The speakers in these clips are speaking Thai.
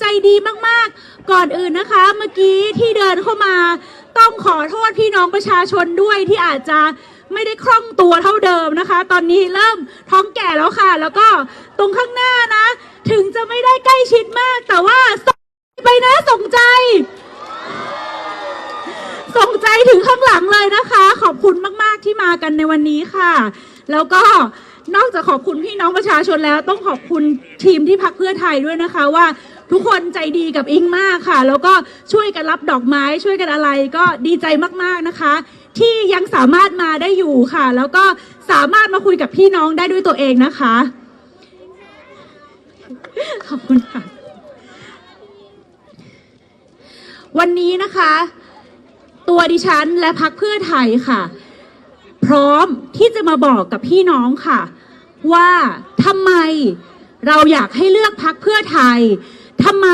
ใจดีมากๆ ก่อนอื่นนะคะ เมื่อกี้ที่เดินเข้ามา ต้องขอโทษพี่น้องประชาชนด้วยที่อาจจะไม่ได้คล่องตัวเท่าเดิมนะคะ ตอนนี้เริ่มท้องแก่แล้วค่ะ แล้วก็ตรงข้างหน้านะ ถึงจะไม่ได้ใกล้ชิดมาก แต่ว่าส่งไปนะส่งใจ ส่งใจถึงข้างหลังเลยนะคะ ขอบคุณมาก ๆที่มากันในวันนี้ค่ะ แล้วก็นอกจากขอบคุณพี่น้องประชาชนแล้ว ต้องขอบคุณทีมที่พักเพื่อไทยด้วยนะคะว่า ทุกคนใจดีกับอิงมากค่ะ แล้วก็ช่วยกันรับดอกไม้ ช่วยกันอะไรก็ดีใจมากๆนะคะ ที่ยังสามารถมาได้อยู่ค่ะ แล้วก็สามารถมาคุยกับพี่น้องได้ด้วยตัวเองนะคะ ขอบคุณค่ะ วันนี้นะคะ ตัวดิฉันและพักเพื่อไทยค่ะ พร้อมที่จะมาบอกกับพี่น้องค่ะ ว่าทำไมเราอยากให้เลือกพักเพื่อไทย ทำไม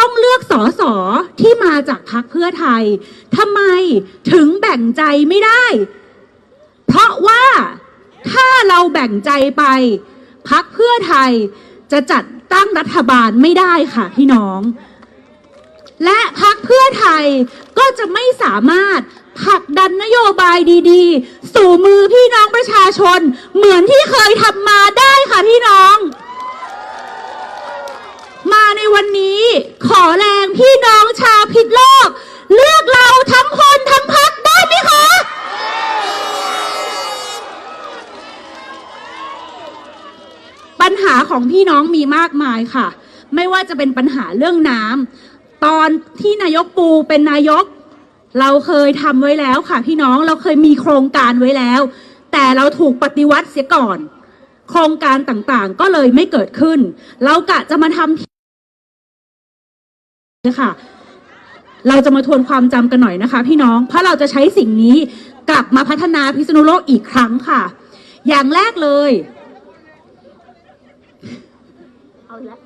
ต้องเลือกสอสอที่มาจากพักเพื่อไทยทำไมถึงแบ่งใจไม่ได้ เพราะว่าถ้าเราแบ่งใจไปพักเพื่อไทยจะจัดตั้งรัฐบาลไม่ได้ค่ะพี่น้อง และพักเพื่อไทยก็จะไม่สามารถผลักดันนโยบายดีๆ สู่มือพี่น้องประชาชน เหมือนที่เคยทำมาได้ค่ะพี่น้อง มาในวันนี้ขอแรงพี่น้องชาวพิษโลก เลือกเราทั้งคนทั้งพักได้ไหมคะ ปัญหาของพี่น้องมีมากมายค่ะ ไม่ว่าจะเป็นปัญหาเรื่องน้ำตอนที่นายกปูเป็นนายก เราเคยทำไว้แล้วค่ะพี่น้องเราเคยมีโครงการไว้แล้ว แต่เราถูกปฏิวัติเสียก่อนโครงการต่างๆ ก็เลยไม่เกิดขึ้น เรากะจะมาทำ ค่ะเราจะมาทวนความจำกันหน่อยนะคะ พี่น้อง เพราะเราจะใช้สิ่งนี้กลับมาพัฒนาพิษณุโลกอีกครั้งค่ะ อย่างแรกเลย เอาละ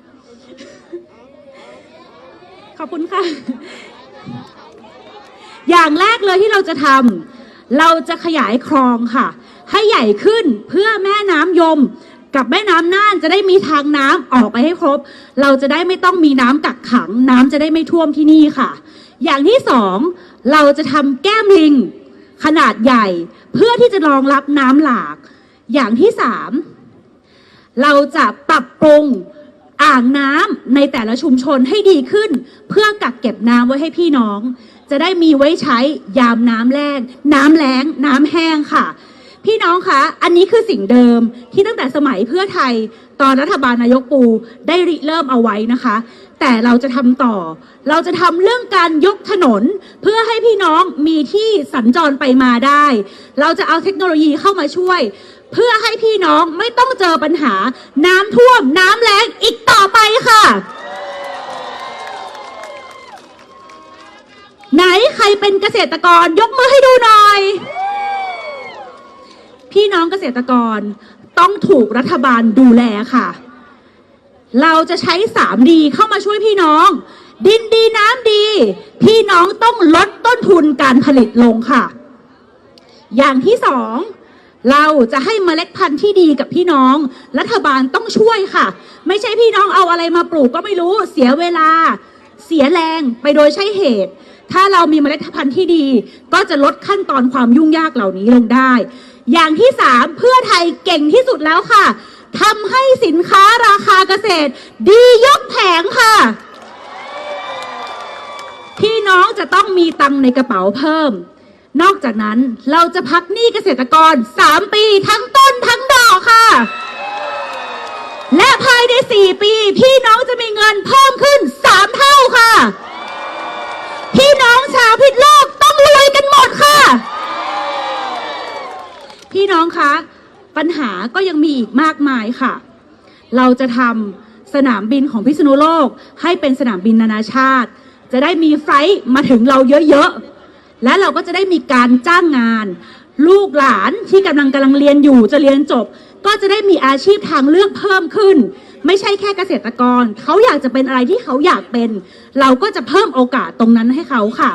ขอบคุณค่ะ อย่างแรกเลยที่เราจะทำเราจะขยายคลองค่ะ ให้ใหญ่ขึ้นเพื่อแม่น้ำยม กับแม่น้ำน่านจะได้มีทางน้ำออกไปให้ครบ เราจะได้ไม่ต้องมีน้ำกักขัง น้ำจะได้ไม่ท่วมที่นี่ค่ะ อย่างที่สองเราจะทำแก้มลิงขนาดใหญ่ เพื่อที่จะรองรับน้ำหลาก อย่างที่สามเราจะปรับปรุงอ่างน้ำในแต่ละชุมชนให้ดีขึ้น เพื่อกักเก็บน้ำไว้ให้พี่น้อง จะได้มีไว้ใช้ยามน้ำแล้งน้ำแล้งน้ำแห้งค่ะ พี่น้องคะ อันนี้คือสิ่งเดิมที่ตั้งแต่สมัยเพื่อไทย ตอนรัฐบาลนายกปูได้ริเริ่มเอาไว้นะคะ แต่เราจะทำต่อ เราจะทำเรื่องการยกถนน เพื่อให้พี่น้องมีที่สัญจรไปมาได้ เราจะเอาเทคโนโลยีเข้ามาช่วย เพื่อให้พี่น้องไม่ต้องเจอปัญหา น้ำท่วม น้ำแล้งอีกต่อไปค่ะไหนใครเป็นเกษตรกรยกมือให้ดูหน่อย พี่น้องเกษตรกรต้องถูกรัฐบาลดูแลค่ะ เราจะใช้ 3D เข้ามาช่วยพี่น้อง ดินดีน้ำดี พี่น้องต้องลดต้นทุนการผลิตลงค่ะ อย่างที่สองเราจะให้เมล็ดพันธุ์ที่ดีกับพี่น้อง รัฐบาลต้องช่วยค่ะ ไม่ใช่พี่น้องเอาอะไรมาปลูกก็ไม่รู้เสียเวลา เสียแรงไปโดยใช่เหตุ ถ้าเรามีเมล็ดพันธุ์ที่ดี ก็จะลดขั้นตอนความยุ่งยากเหล่านี้ลงได้ อย่างที่สามเพื่อไทยเก่งที่สุดแล้วค่ะทำให้สินค้าราคาเกษตร ดียกแผงค่ะพี่น้องจะต้องมีตังในกระเป๋าเพิ่ม นอกจากนั้นเราจะพักหนี้เกษตรกร 3 ปีทั้งต้นทั้งดอกค่ะ และภายใน 4 ปี พี่น้องจะมีเงินเพิ่มขึ้น 3 เท่าค่ะ พี่น้องชาวพิษโลกต้องรวยกันหมดค่ะ พี่น้องคะ ปัญหาก็ยังมีอีกมากมายค่ะ เราจะทำสนามบินของพิษณุโลกให้เป็นสนามบินนานาชาติ จะได้มีไฟล์มาถึงเราเยอะๆ และเราก็จะได้มีการจ้างงาน ลูกหลานที่กำลังกำลังเรียนอยู่จะเรียนจบ ก็จะได้มีอาชีพทางเลือกเพิ่มขึ้น ไม่ใช่แค่เกษตรกร เขาอยากจะเป็นอะไรที่เขาอยากเป็น เราก็จะเพิ่มโอกาสตรงนั้นให้เขาค่ะ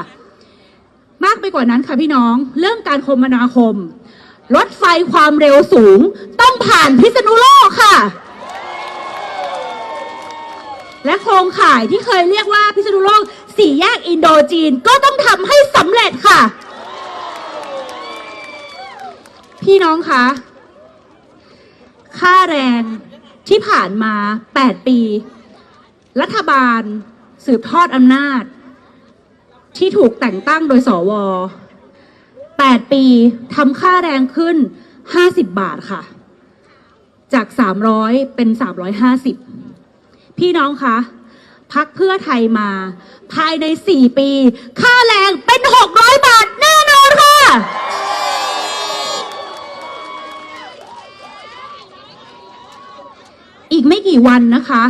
มากไปกว่านั้นค่ะพี่น้องเรื่องการคมนาคม รถไฟความเร็วสูงต้องผ่านพิษณุโลกค่ะ และโครงข่ายที่เคยเรียกว่าพิษณุโลกสี่แยกอินโดจีนก็ต้องทำให้สำเร็จค่ะ พี่น้องคะ ค่าแรงที่ผ่านมา 8 ปี รัฐบาลสืบทอดอำนาจ ที่ถูกแต่งตั้งโดยสว 8 ปีทำค่าแรงขึ้น 50 บาทค่ะ จาก 300 เป็น 350 พี่น้องคะพักเพื่อไทยมา ภายใน 4 ปี ค่าแรงเป็น 600 บาทแน่นอนค่ะ อีกไม่กี่วันนะคะ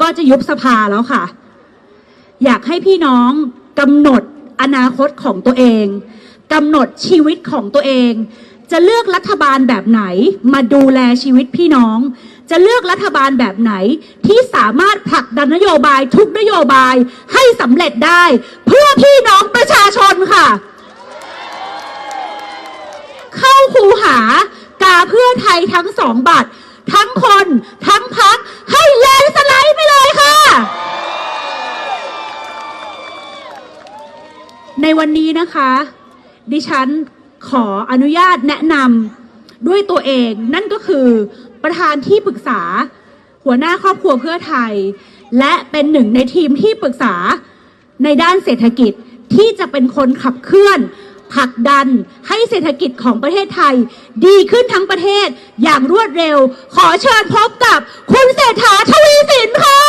ก็จะยุบสภาแล้วค่ะ อยากให้พี่น้องกำหนดอนาคตของตัวเองกำหนดชีวิตของตัวเอง จะเลือกรัฐบาลแบบไหนมาดูแลชีวิตพี่น้อง จะเลือกรัฐบาลแบบไหนที่สามารถผลักดันนโยบายทุกนโยบายให้สำเร็จได้ เพื่อพี่น้องประชาชนค่ะ เข้าคูหากาเพื่อไทยทั้งสองบัตร ทั้งคน ทั้งพักให้แลนสไลด์ไปเลยค่ะ ในวันนี้นะคะ ดิฉันขออนุญาตแนะนำด้วยตัวเองนั่นก็คือประธานที่ปรึกษา หัวหน้าครอบครัวเพื่อไทย และเป็นหนึ่งในทีมที่ปรึกษาในด้านเศรษฐกิจที่จะเป็นคนขับเคลื่อน ผลักดันให้เศรษฐกิจของประเทศไทย ดีขึ้นทั้งประเทศอย่างรวดเร็ว ขอเชิญพบกับคุณเศรษฐาทวีสินค่ะ